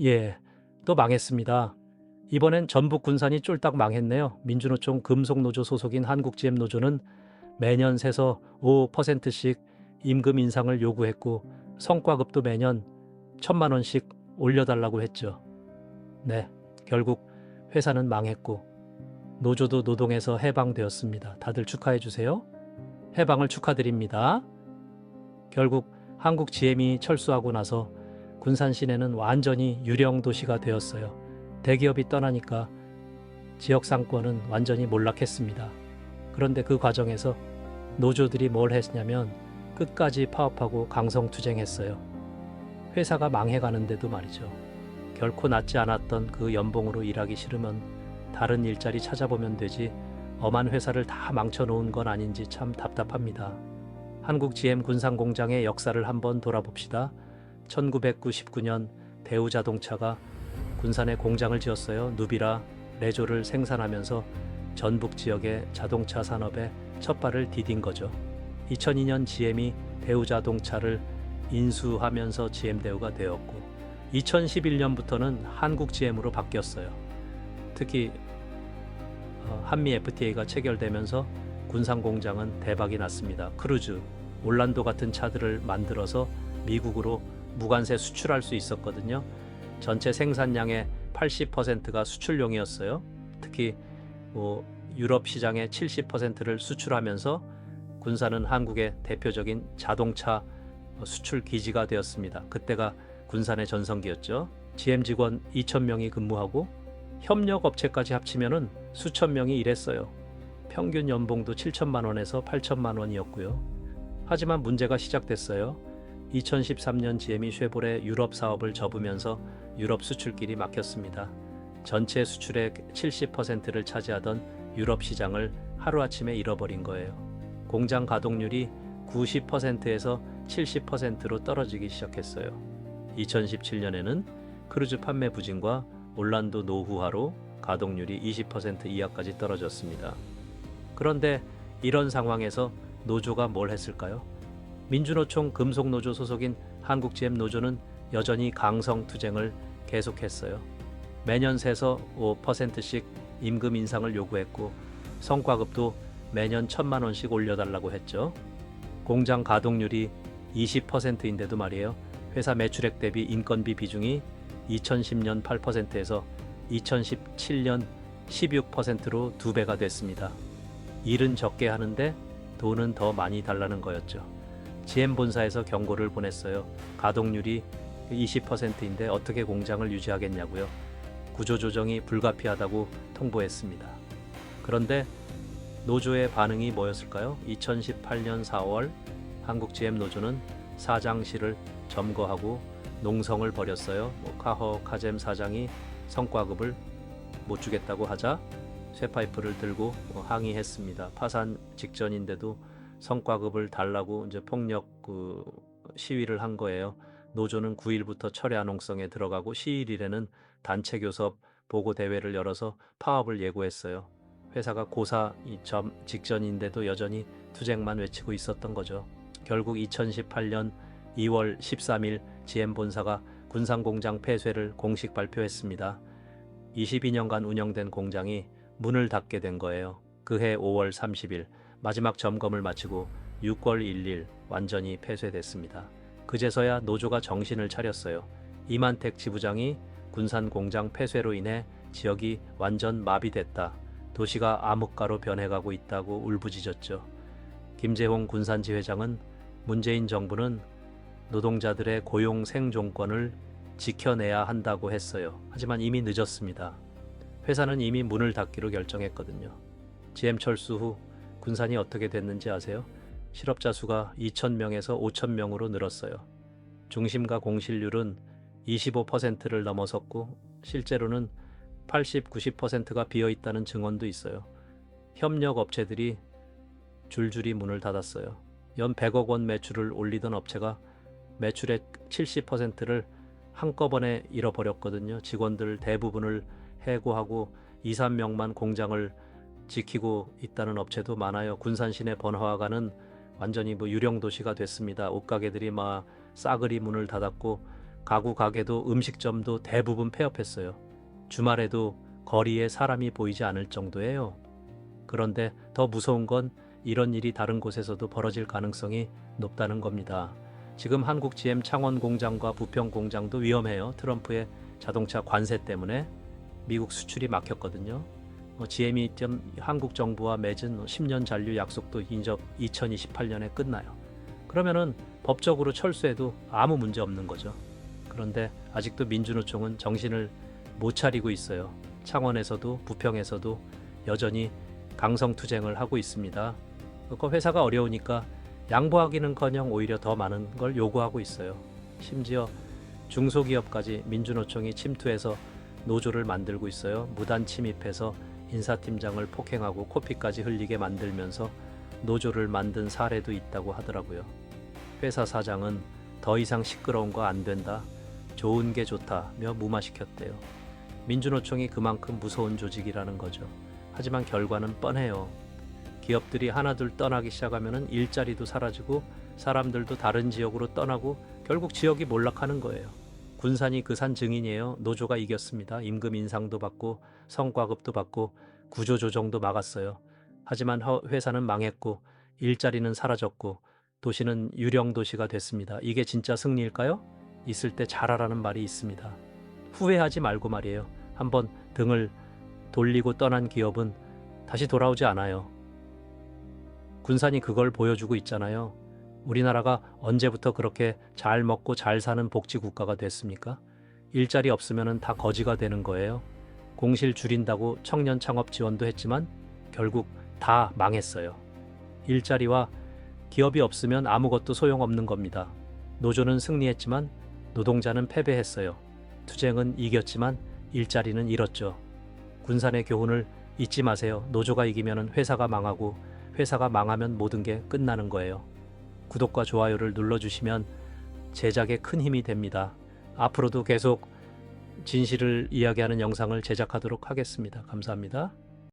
예, 또 망했습니다. 이번엔 전북 군산이 쫄딱 망했네요. 민주노총 금속노조 소속인 한국GM노조는 매년 세서 5%씩 임금 인상을 요구했고 성과급도 매년 천만 원씩 올려달라고 했죠. 네, 결국 회사는 망했고 노조도 노동에서 해방되었습니다. 다들 축하해 주세요. 해방을 축하드립니다. 결국 한국 GM이 철수하고 나서 군산 시내는 완전히 유령 도시가 되었어요. 대기업이 떠나니까 지역 상권은 완전히 몰락했습니다. 그런데 그 과정에서 노조들이 뭘 했냐면 끝까지 파업하고 강성 투쟁했어요. 회사가 망해가는데도 말이죠. 결코 낮지 않았던 그 연봉으로 일하기 싫으면 다른 일자리 찾아보면 되지 엄한 회사를 다 망쳐놓은 건 아닌지 참 답답합니다. 한국 GM 군산 공장의 역사를 한번 돌아봅시다. 1999년 대우 자동차가 군산에 공장을 지었어요. 누비라 레조를 생산하면서 전북 지역의 자동차 산업에 첫 발을 디딘 거죠. 2002년 GM이 대우 자동차를 인수하면서 GM 대우가 되었고 2011년부터는 한국 GM으로 바뀌었어요. 특히 어, 한미 FTA가 체결되면서 군산 공장은 대박이 났습니다. 크루즈, 올란도 같은 차들을 만들어서 미국으로 무관세 수출할 수 있었거든요. 전체 생산량의 80%가 수출용이었어요. 특히 뭐 유럽 시장의 70%를 수출하면서 군산은 한국의 대표적인 자동차 수출 기지가 되었습니다. 그때가 군산의 전성기였죠. GM 직원 2,000명이 근무하고 협력 업체까지 합치면은 수천 명이 일했어요. 평균 연봉도 7천만 원에서 8천만 원이었고요. 하지만 문제가 시작됐어요. 2013년 GM이 쉐보레 유럽 사업을 접으면서 유럽 수출길이 막혔습니다. 전체 수출의 70%를 차지하던 유럽 시장을 하루아침에 잃어버린 거예요. 공장 가동률이 90%에서 70%로 떨어지기 시작했어요. 2017년에는 크루즈 판매 부진과 올란도 노후화로 가동률이 20% 이하까지 떨어졌습니다. 그런데 이런 상황에서 노조가 뭘 했을까요? 민주노총 금속노조 소속인 한국GM 노조는 여전히 강성 투쟁을 계속했어요. 매년 세서 5%씩 임금 인상을 요구했고 성과급도 매년 천만 원씩 올려달라고 했죠. 공장 가동률이 20%인데도 말이에요. 회사 매출액 대비 인건비 비중이 2010년 8%에서 2017년 16%로 두 배가 됐습니다. 일은 적게 하는데 돈은 더 많이 달라는 거였죠. GM 본사에서 경고를 보냈어요. 가동률이 20%인데 어떻게 공장을 유지하겠냐고요. 구조조정이 불가피하다고 통보했습니다. 그런데 노조의 반응이 뭐였을까요? 2018년 4월 한국 GM 노조는 사장실을 점거하고 농성을 벌였어요. 뭐 카허 카잼 사장이 성과급을 못 주겠다고 하자 쇠파이프를 들고 뭐 항의했습니다. 파산 직전인데도 성과급을 달라고 이제 폭력 그 시위를 한 거예요. 노조는 9일부터 철야 농성에 들어가고 11일에는 단체 교섭 보고 대회를 열어서 파업을 예고했어요. 회사가 고사 이점 직전인데도 여전히 투쟁만 외치고 있었던 거죠. 결국 2018년 2월 13일 GM 본사가 군산 공장 폐쇄를 공식 발표했습니다. 22년간 운영된 공장이 문을 닫게 된 거예요. 그해 5월 30일 마지막 점검을 마치고 6월 1일 완전히 폐쇄됐습니다. 그제서야 노조가 정신을 차렸어요. 이만택 지부장이 군산 공장 폐쇄로 인해 지역이 완전 마비됐다. 도시가 암흑가로 변해가고 있다고 울부짖었죠. 김재홍 군산지회장은 문재인 정부는 노동자들의 고용 생존권을 지켜내야 한다고 했어요. 하지만 이미 늦었습니다. 회사는 이미 문을 닫기로 결정했거든요. GM 철수 후 군산이 어떻게 됐는지 아세요? 실업자 수가 2,000명에서 5,000명으로 늘었어요. 중심가 공실률은 25%를 넘어섰고 실제로는 80, 90%가 비어 있다는 증언도 있어요. 협력 업체들이 줄줄이 문을 닫았어요. 연 100억 원 매출을 올리던 업체가 매출의 70%를 한꺼번에 잃어버렸거든요. 직원들 대부분을 해고하고 2, 3명만 공장을 지키고 있다는 업체도 많아요. 군산 시내 번화가는 완전히 뭐 유령 도시가 됐습니다. 옷가게들이 막 싸그리 문을 닫았고 가구 가게도 음식점도 대부분 폐업했어요. 주말에도 거리에 사람이 보이지 않을 정도예요. 그런데 더 무서운 건 이런 일이 다른 곳에서도 벌어질 가능성이 높다는 겁니다. 지금 한국 GM 창원 공장과 부평 공장도 위험해요. 트럼프의 자동차 관세 때문에 미국 수출이 막혔거든요. 어, GM이 한국 정부와 맺은 10년 잔류 약속도 인접 2028년에 끝나요. 그러면은 법적으로 철수해도 아무 문제 없는 거죠. 그런데 아직도 민주노총은 정신을 못 차리고 있어요. 창원에서도 부평에서도 여전히 강성 투쟁을 하고 있습니다. 그 회사가 어려우니까 양보하기는커녕 오히려 더 많은 걸 요구하고 있어요. 심지어 중소기업까지 민주노총이 침투해서 노조를 만들고 있어요. 무단 침입해서 인사팀장을 폭행하고 코피까지 흘리게 만들면서 노조를 만든 사례도 있다고 하더라고요. 회사 사장은 더 이상 시끄러운 거 안 된다. 좋은 게 좋다며 무마시켰대요. 민주노총이 그만큼 무서운 조직이라는 거죠. 하지만 결과는 뻔해요. 기업들이 하나둘 떠나기 시작하면 일자리도 사라지고 사람들도 다른 지역으로 떠나고 결국 지역이 몰락하는 거예요. 군산이 그 산 증인이에요. 노조가 이겼습니다. 임금 인상도 받고 성과급도 받고 구조 조정도 막았어요. 하지만 허- 회사는 망했고 일자리는 사라졌고 도시는 유령 도시가 됐습니다. 이게 진짜 승리일까요? 있을 때 잘하라는 말이 있습니다. 후회하지 말고 말이에요. 한번 등을 돌리고 떠난 기업은 다시 돌아오지 않아요. 군산이 그걸 보여주고 있잖아요. 우리나라가 언제부터 그렇게 잘 먹고 잘 사는 복지 국가가 됐습니까? 일자리 없으면 다 거지가 되는 거예요. 공실 줄인다고 청년 창업 지원도 했지만 결국 다 망했어요. 일자리와 기업이 없으면 아무것도 소용없는 겁니다. 노조는 승리했지만 노동자는 패배했어요. 투쟁은 이겼지만 일자리는 잃었죠. 군산의 교훈을 잊지 마세요. 노조가 이기면 회사가 망하고 회사가 망하면 모든 게 끝나는 거예요. 구독과 좋아요를 눌러주시면 제작에 큰 힘이 됩니다. 앞으로도 계속 진실을 이야기하는 영상을 제작하도록 하겠습니다. 감사합니다.